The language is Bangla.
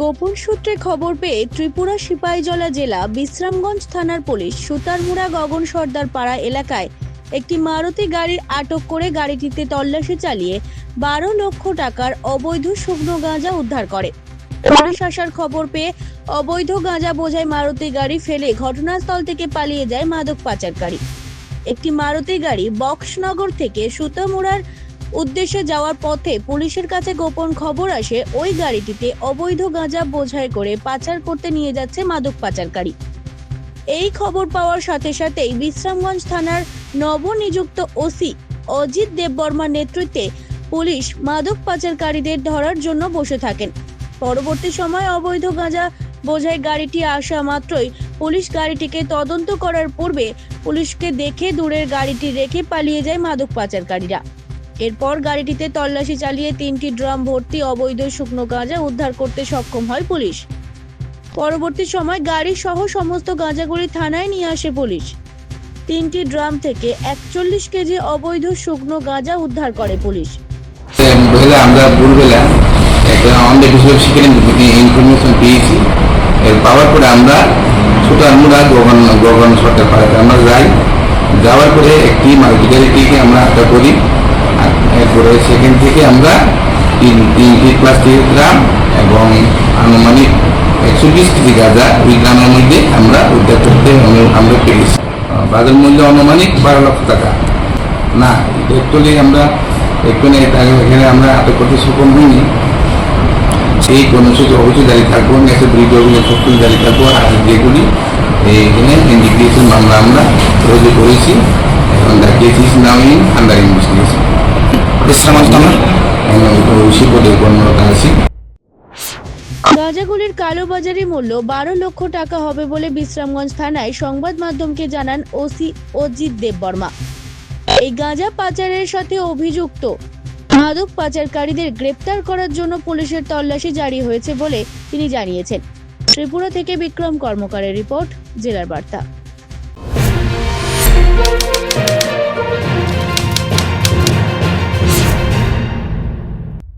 গোপন সূত্রে খবর পেয়ে ত্রিপুরা সিপাহীজলা জেলা বিশ্রামগঞ্জ থানার পুলিশ সুতারমুড়া গগন সর্দার পাড়া এলাকায় একটি মারুতি গাড়ির আটক করে গাড়িটিতে তল্লাশি চালিয়ে বারো লক্ষ টাকার অবৈধ শুকনো গাঁজা উদ্ধার করে। পুলিশ আসার খবর পেয়ে অবৈধ গাঁজা বোঝাই মারুতি গাড়ি ফেলে ঘটনাস্থল থেকে পালিয়ে যায় মাদক পাচারকারী। একটি মারুতি গাড়ি বক্সনগর থেকে সুতামুড়ার উদ্দেশ্যে যাওয়ার পথে পুলিশের কাছে গোপন খবর আসে, ওই গাড়িটিতে অবৈধ গাঁজা বোঝাই করে পাচার করতে নিয়ে যাচ্ছে মাদক পাচারকারী। এই খবর পাওয়ার সাথে সাথেই বিশ্রামগঞ্জ থানার নবনিযুক্ত ওসি অজিত দেববর্মার নেতৃত্বে পুলিশ মাদক পাচারকারীদের ধরার জন্য বসে থাকেন। পরবর্তী সময় অবৈধ গাঁজা বোঝাই গাড়িটি আসা মাত্রই পুলিশ গাড়িটিকে তদন্ত করার পূর্বে পুলিশকে দেখে দূরের গাড়িটি রেখে পালিয়ে যায় মাদক পাচারকারীরা। এরপর গাড়িটিতে তল্লাশি চালিয়ে তিনটি ড্রাম ভর্তি অবৈধ শুকনো গাঁজা উদ্ধার করতে সক্ষম হয় পুলিশ। পরবর্তী সময় গাড়ি সহ সমস্ত গাঁজাগুলি থানায় নিয়ে আসে পুলিশ। তিনটি ড্রাম থেকে একচল্লিশ কেজি অবৈধ শুকনো গাঁজা উদ্ধার করে পুলিশ। আমরা ভোরবেলা সেখানে ইনফরমেশন পেয়েছি। পাওয়ার পরে আমরা গগন সরকার পাড়াতে আমরা যাই। যাওয়ার পরে একটি মারুতি গাড়িটিকে আমরা আটক করি। এরপরে সেখান থেকে আমরা তিন তিনটি প্লাস্টিক গ্রাম এবং আনুমানিক একশো বিশ কেজি গাঁজা ওই গ্রামের মধ্যে আমরা উদ্ধার করতে আমরা- পেরেছি। বাজার মূল্য আনুমানিক বারো লক্ষ টাকা। না অ্যাকচুয়ালি আমরা এখানে এখানে আমরা আটক করতে সক্ষম হইনি। সেই কর্মসূচি অবশ্যই দাঁড়িয়ে থাকব, নেক্সট ব্রিজ অভিযোগ সক্রিয় দাঁড়িয়ে থাকব, আর যেগুলি এখানে ইন্ডিগ্রেশন মামলা আমরা রুজু করেছি, এখন দেখিয়েছি নাও ইন আন্ডার ঐশী কর্মরত আছি গাঁজাগুলির মূল্য বারো লক্ষ টাকা হবে বলে বিশ্রামগঞ্জ থানায় সংবাদ মাধ্যমকে জানান ওসি অজিত দেববর্মা। এই গাঁজা পাচারের সাথে অভিযুক্ত মাদক পাচারকারীদের গ্রেপ্তার করার জন্য পুলিশের তল্লাশি জারি হয়েছে বলে তিনি জানিয়েছেন। ত্রিপুরা থেকে বিক্রম কর্মকারের রিপোর্ট, জেলার বার্তা।